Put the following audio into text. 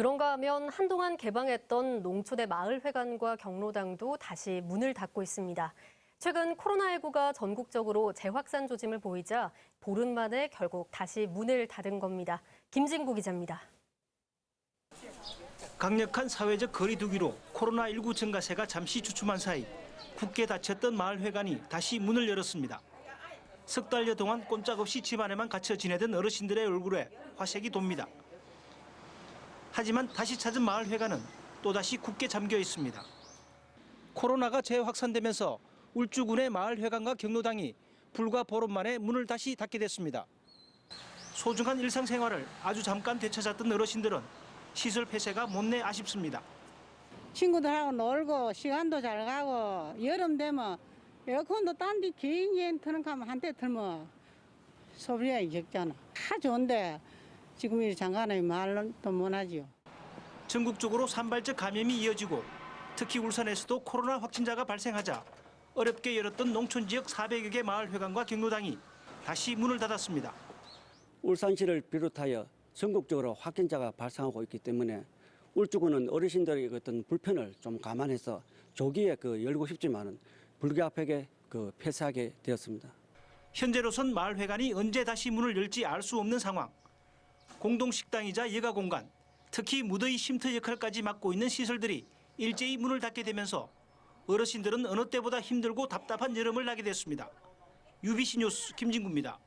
그런가 하면 한동안 개방했던 농촌의 마을회관과 경로당도 다시 문을 닫고 있습니다. 최근 코로나19가 전국적으로 재확산 조짐을 보이자 보름 만에 결국 다시 문을 닫은 겁니다. 김진구 기자입니다. 강력한 사회적 거리두기로 코로나19 증가세가 잠시 주춤한 사이 굳게 닫혔던 마을회관이 다시 문을 열었습니다. 석 달여 동안 꼼짝없이 집안에만 갇혀 지내던 어르신들의 얼굴에 화색이 돕니다. 하지만 다시 찾은 마을 회관은 또다시 굳게 잠겨 있습니다. 코로나가 재확산되면서 울주군의 마을 회관과 경로당이 불과 보름 만에 문을 다시 닫게 됐습니다. 소중한 일상생활을 아주 잠깐 되찾았던 어르신들은 시설 폐쇄가 못내 아쉽습니다. 친구들하고 놀고 시간도 잘 가고 여름 되면 에어컨도 딴데 개인기엔 트는 가면 한대 틀면 소비가 적잖아. 다 좋은데 지금 이 장관의 말도 못하지요. 전국적으로 산발적 감염이 이어지고 특히 울산에서도 코로나 확진자가 발생하자 어렵게 열었던 농촌 지역 400여 개 마을 회관과 경로당이 다시 문을 닫았습니다. 울산시를 비롯하여 전국적으로 확진자가 발생하고 있기 때문에 울주군은 어르신들의 어떤 불편을 좀 감안해서 조기에 그 열고 싶지만은 불가피하게 그 폐쇄하게 되었습니다. 현재로선 마을 회관이 언제 다시 문을 열지 알 수 없는 상황. 공동 식당이자 여가 공간, 특히 무더위 쉼터 역할까지 맡고 있는 시설들이 일제히 문을 닫게 되면서 어르신들은 어느 때보다 힘들고 답답한 여름을 나게 됐습니다. UBC 뉴스 김진구입니다.